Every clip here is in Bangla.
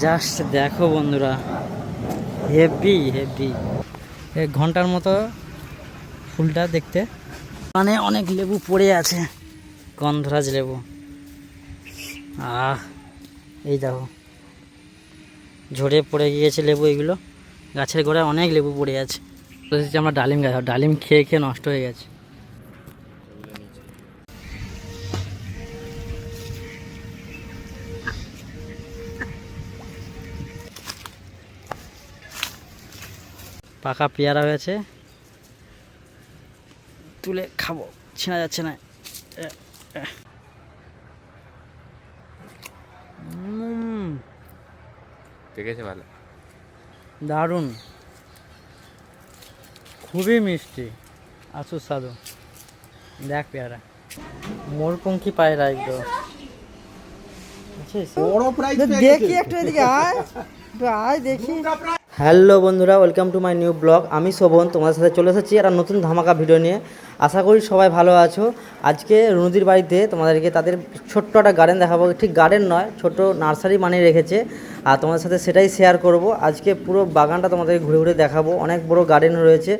জাস্ট দেখো বন্ধুরা। Heavy heavy. এক ঘণ্টার মতো ফুলটা দেখতে। মানে অনেক লেবু পড়ে আছে, গন্ধরাজ লেবু। আহ, এই দেখো। ঝরে পড়ে গিয়েছে লেবু এগুলো। গাছের গোড়ায় অনেক লেবু পড়ে আছে। আমরা ডালিম গাছ, ডালিম খেয়ে খেয়ে নষ্ট হয়ে গেছে। পাকা পেয়ারা হয়েছে। তুলে খাব ছেঁড়া যাচ্ছে না। উম, দেখেছে ভালো। দারুণ। খুবই মিষ্টি আসু সাধু দেখ পেয়ারা। মোরপঙ্খী পায়রা একদম দেখি একটু এদিকে আয়। একটু আয় দেখি। হ্যালো বন্ধুরা welcome to my new blog আমি শোভন, তোমাদের সাথে চলে এসেছি একটা নতুন ধামাকা ভিডিও নিয়ে। আশা করি সবাই ভালো আছো। আজকে রুনুদির বাড়িতে তোমাদেরকে তাদের ছোট্ট একটা গার্ডেন দেখাবো। ঠিক গার্ডেন নয়, ছোট নার্সারি বানিয়ে রেখেছে। আর তোমাদের সাথে সেটাই শেয়ার করব। আজকে পুরো বাগানটা তোমাদের ঘুরে ঘুরে দেখাবো। অনেক বড় গার্ডেন রয়েছে।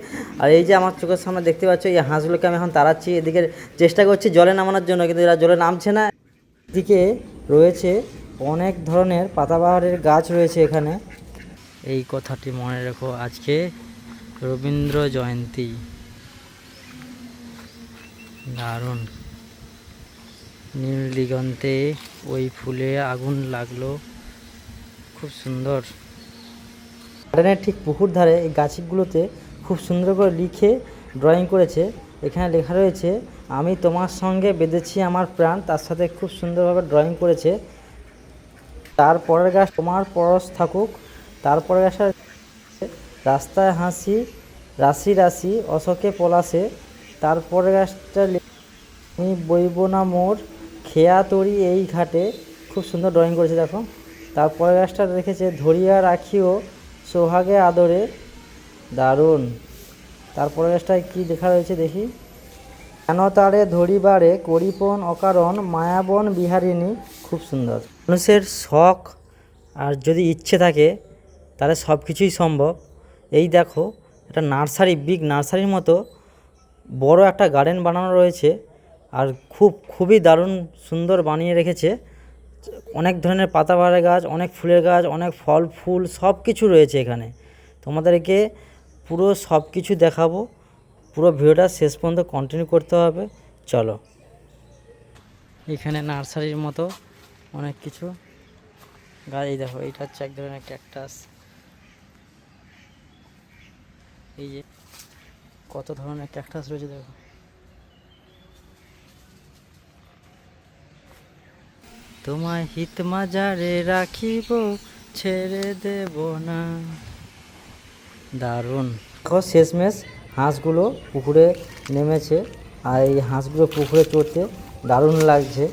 আর এই যে আমার চোখের সামনে দেখতে পাচ্ছ, এই হাঁসগুলোকে আমি এখন তাড়াচ্ছি। এদিকে চেষ্টা করছি জলে নামানোর জন্য, কিন্তু এরা জলে নামছে না। এদিকে রয়েছে অনেক ধরনের পাতাবাহারের গাছ রয়েছে এখানে। এই কথাটি মনে রেখো আজকে রবীন্দ্র জয়ন্তী। দারুণ। নীল দিগন্তে ওই ফুলে আগুন লাগল। খুব সুন্দর। গার্ডেনের ঠিক পুকুর ধারে এই গাছগুলোতে খুব সুন্দর করে লিখে ড্রয়িং করেছে। এখানে লেখা রয়েছে, আমি তোমার সঙ্গে বেঁধেছি আমার প্রাণ, তার সাথে খুব সুন্দরভাবে ড্রয়িং করেছে। তারপরের গাছ তোমার পরশ থাকুক। তারপরের গাছটা রাস্তায় হাসি, রাশি রাশি, অশোকে পলাশে। তারপরে গাছটা আমি বইব না মোর, খেয়া তরি এই ঘাটে। খুব সুন্দর ড্রয়িং করেছে, দেখো। তারপরের গাছটা রেখেছে ধরিয়া রাখিও সোহাগে আদরে। দারুণ। তারপরে গাছটায় কী লেখা রয়েছে দেখি? কেন তারে ধরিবারে করিপন অকারণ, মায়াবন বিহারিণী। খুব সুন্দর। মানুষের শখ আর যদি ইচ্ছে থাকে তাহলে সব কিছুই সম্ভব। এই দেখো, একটা নার্সারি, বিগ নার্সারির মতো বড় একটা গার্ডেন বানানো রয়েছে আর খুব, খুবই দারুণ সুন্দর বানিয়ে রেখেছে। অনেক ধরনের পাতাবাহারের গাছ, অনেক ফুলের গাছ, অনেক ফল, ফুল, সব কিছু রয়েছে এখানে। তোমাদেরকে পুরো সব কিছু দেখাবো। পুরো ভিডিওটা শেষ পর্যন্ত কন্টিনিউ করতে হবে। চলো। এখানে নার্সারির মতো অনেক কিছু। গাছ, এই দেখো, এইটা হচ্ছে এক ধরনের ক্যাকটাস এই যে কত ধরনের ক্যাকটাস রয়েছে দেখো। তোমায় হিত মাজারে রাখিব, ছেড়ে দেব না। দারুণ। দেখো শেষমেশ হাঁসগুলো পুকুরে নেমেছে আর এই হাঁসগুলো পুকুরে চড়তে দারুণ লাগছে।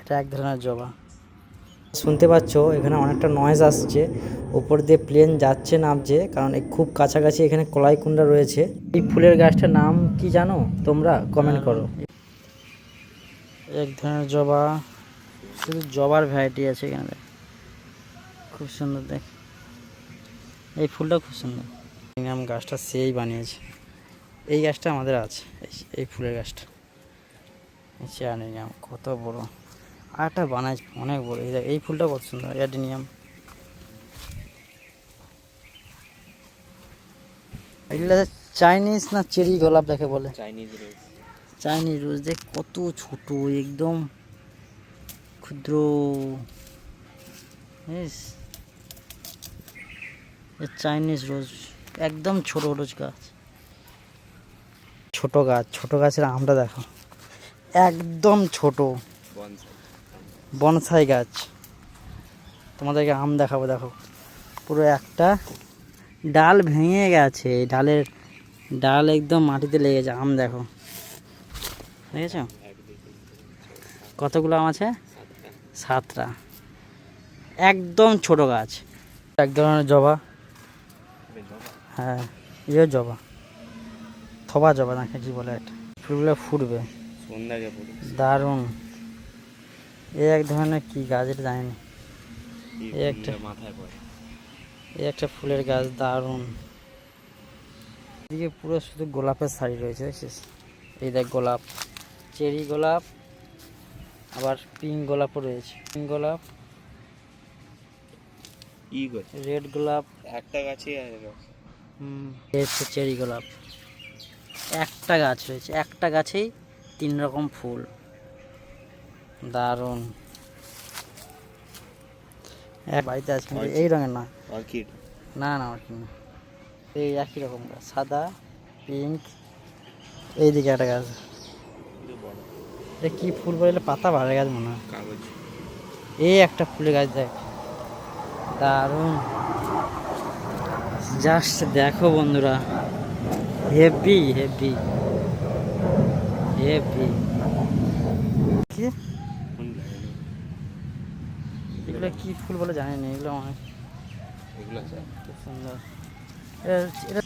এটা এক ধরনের জবা। শুনতে পাচ্ছ এখানে অনেকটা নয়েজ আসছে। উপর দিয়ে প্লেন যাচ্ছে নামছে কারণ এই খুব কাছাকাছি এখানে কলাইকুণ্ডা রয়েছে। এই ফুলের গাছটার নাম কি জানো? তোমরা কমেন্ট করো। এক ধরনের জবা শুধু জবার ভ্যারাইটি আছে এখানে খুব সুন্দর দেখ। এই ফুলটা খুব সুন্দর। আম গাছটা সেই বানিয়েছে। এই গাছটা আমাদের আছে। এই- ফুলের গাছটা। চেয়ারনিয়াম কত বড়। আর একটা বানাইছে অনেক বড়। এই এই ফুলটা কত সুন্দর অ্যাডিনিয়াম। এগুলো চাইনিজ না চেরি গোলাপ দেখে বলে? চাইনিজ রোজ। চাইনিজ রোজ দেখ কত ছোট একদম ক্ষুদ্র। চাইনিজ রোজ একদম ছোট রোজ গাছ। ছোট গাছ ছোট গাছের আমটা দেখো। একদম ছোট। বনসাই। বনসাই গাছ। তোমাদেরকে আম দেখাবো দেখো। পুরো একটা ডাল ভেঙে গেছে। ডালের ডাল একদম মাটিতে লেগেছে আম দেখো। দেখেছ? কতগুলো আম আছে? সাতটা। একদম ছোট গাছ। এক ধরনের জবা। হ্যাঁ ইয়ে জবা। থবা জবা নাকি কি বলে এটা? ফুলগুলো ফুটবে। দারুণ। এই এক ধরনের কি গাছ এটা জানি না একটা- মাথায় পড়ে। একটা ফুলের গাছ দারুণ। এদিকে পুরো শুধু গোলাপের শাড়ি রয়েছে দেখছিস? এই দেখ গোলাপ চেরি গোলাপ আবার পিঙ্ক গোলাপও রয়েছে। পিঙ্ক গোলাপ ই রেড গোলাপ। একটা গাছে। হুম হচ্ছে চেরি গোলাপ। একটা গাছ রয়েছে একটা গাছেই তিন রকম ফুল। দারুণ। এক বাড়িতে আছে এই রঙের না। অর্কিড না না ওরকম না। এই একই রকম গাছ সাদা পিঙ্ক এইদিকে একটা গাছ। এটা কি ফুল বলে পাতা বাড়ে গাছ মনে হয়। এই একটা ফুলের গাছ দেখ। দারুণ। জাস্ট দেখো বন্ধুরা। হেভি হেভি হেভি কি কোন লাগে? এগুলো কি ফুল বলে জানি না এগুলো অনেক এগুলো খুব সুন্দর। এটা-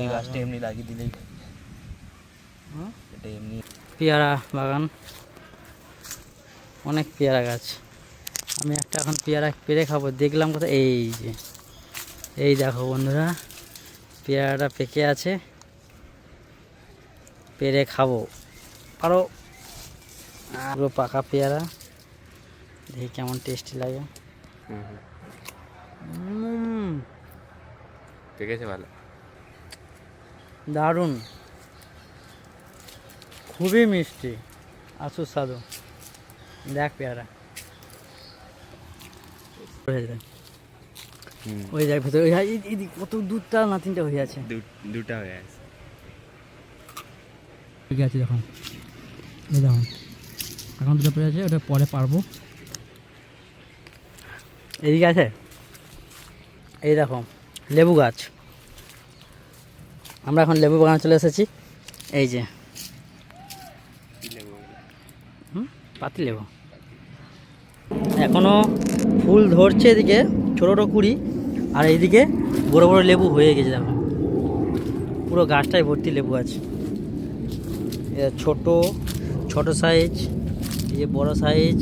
এই গাছটা এমনি লাগিয়ে দিলেই? এটা এমনি পেয়ারা বাগান। অনেক পেয়ারা গাছ। আমি একটা এখন পেয়ারা পেরে খাব। দেখলাম কোথায়? এই যে। এই দেখো বন্ধুরা পেয়ারাটা পেকে আছে। পেরে খাব। আরও পুরো পাকা পেয়ারা। দেখি কেমন টেস্টি লাগে। হুম হুম। উম, পেকেছে ভালো। দারুণ। খুবই মিষ্টি আর সুস্বাদু। দেখ পেয়ারা। হয়ে ওই দেখ ভেতরে কত দুধটা না তিনটা হয়ে আছে? দুটা হয়ে আছে। ঠিক আছে দেখুন এই দেখুন। এখন দুটো পড়ে আছে ওটা পরে পারব। এদিকে আছে? এই দেখো, লেবু গাছ। আমরা এখন লেবু বাগানে চলে এসেছি। এই যে। পাতি লেবু। এখনও ফুল ধরছে এদিকে, ছোটো ছোটো কুড়ি। আর এইদিকে বড় বড় লেবু হয়ে গেছে, দেখো। পুরো গাছটাই ভর্তি লেবু আছে ছোট ছোট সাইজ এই যে বড় সাইজ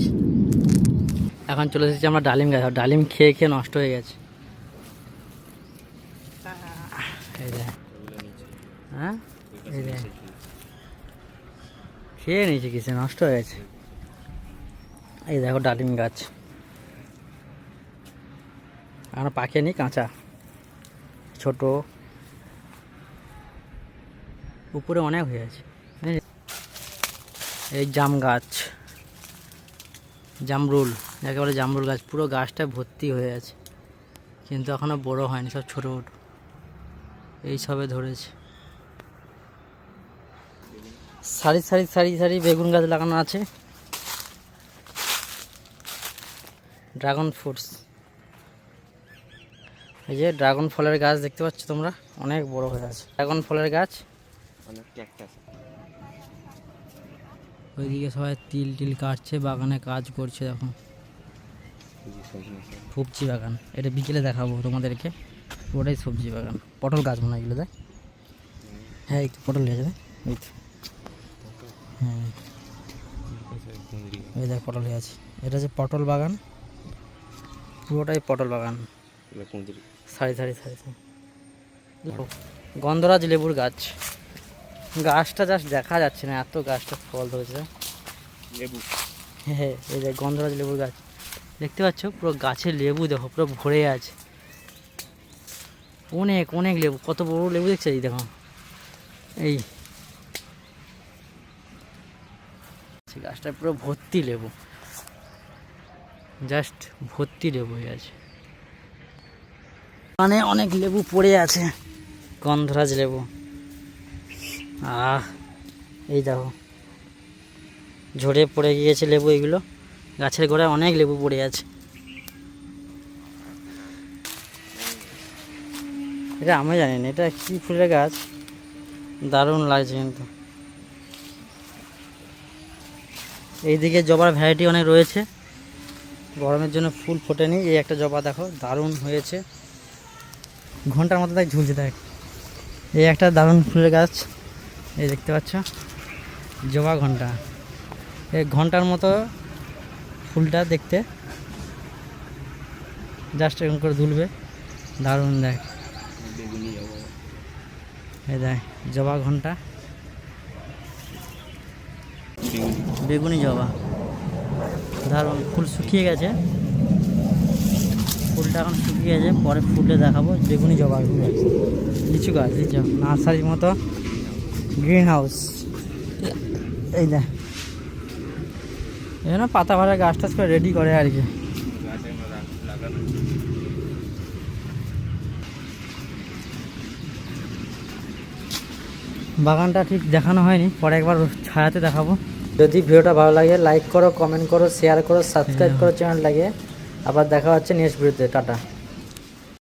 এখন চলে এসেছি আমরা ডালিম গাছ। ডালিম খেয়ে খেয়ে নষ্ট হয়ে গেছে। হ্যাঁ? খেয়ে নিয়েছে কিছু নষ্ট হয়ে গেছে। এই দেখো ডালিম গাছ। এখন পাকেনি কাঁচা। ছোট। উপরে অনেক হয়ে আছে। এই জাম গাছ। জামরুল। যাকে বলে জামরুল গাছ পুরো গাছটা ভর্তি হয়ে আছে। কিন্তু এখনও বড় হয়নি সব ছোটো ছোট। এই সবে ধরেছে। সারি সারি সারি সারি বেগুন গাছ লাগানো আছে। Dragon fruits. এই যে ড্রাগন ফলের গাছ দেখতে পাচ্ছ তোমরা? অনেক বড় হয়ে আছে। ড্রাগন ফলের গাছ। ওইদিকে সবাই তিল টিল কাটছে বাগানে কাজ করছে দেখো। সবজি বাগান। এটা বিকেলে দেখাবো তোমাদেরকে। পুরোটাই সবজি বাগান। পটল গাছ মনে হয় এগুলো দেখ হ্যাঁ একটু পটল হয়েছে দেখ এই তো। হ্যাঁ? এই দেখ পটল হয়ে আছে। এটা হচ্ছে পটল বাগান। পুরোটাই পটল বাগান। সারি সারি সারি সারি। গন্ধরাজ লেবুর গাছ। গাছটা জাস্ট দেখা যাচ্ছে না। এত গাছটা ফল ধরেছে। লেবু। হ্যাঁ এই যে গন্ধরাজ লেবুর গাছ। দেখতে পাচ্ছ? পুরো গাছের লেবু দেখো, পুরো ভরে আছে। অনেক অনেক লেবু, কত বড় লেবু দেখছে? এই দেখো। এই। গাছটা পুরো ভর্তি লেবু। জাস্ট ভর্তি লেবু হয়ে আছে। মানে অনেক লেবু পড়ে আছে। গন্ধরাজ লেবু। আহ, এই দেখো। ঝরে পড়ে গিয়েছে লেবু এগুলো। গাছের গোড়ায় অনেক লেবু পড়ে আছে। এটা আমি জানি না, এটা কি ফুলের গাছ? দারুণ লাগছে কিন্তু। এইদিকে জবার ভ্যারাইটি অনেক রয়েছে। গরমের জন্য ফুল ফোটেনি, এই একটা জবা দেখো, দারুণ হয়েছে। ঘণ্টার মতো দেখ ঝুলছে দেখ। এই একটা দারুণ ফুলের গাছ, এই দেখতে পাচ্ছ? জবা ঘণ্টা। এই ঘণ্টার মতো ফুলটা দেখতে। জাস্ট এরকম করে দুলবে। দারুণ দেখ। এই দেখ, জবা ঘণ্টা। বেগুনি বেগুনি জবা। দারুণ, ফুল শুকিয়ে গেছে। ফুলটা এখন শুকিয়ে গেছে, পরে ফুলে দেখাবো বেগুনি জবা লিচু গাছ, লিচু, নার্সারির মতো গ্রিন হাউস এই দেখ। এখানে পাতা ভাড়া গাছ টাছ করে রেডি করে আর কি। বাগানটা ঠিক দেখানো হয়নি পরে একবার ছায়াতে দেখাবো। যদি ভিডিওটা ভালো লাগে লাইক করো কমেন্ট করো শেয়ার করো সাবস্ক্রাইব করো চ্যানেল লাগে আবার দেখা হচ্ছে নেক্সট ভিডিওতে টাটা।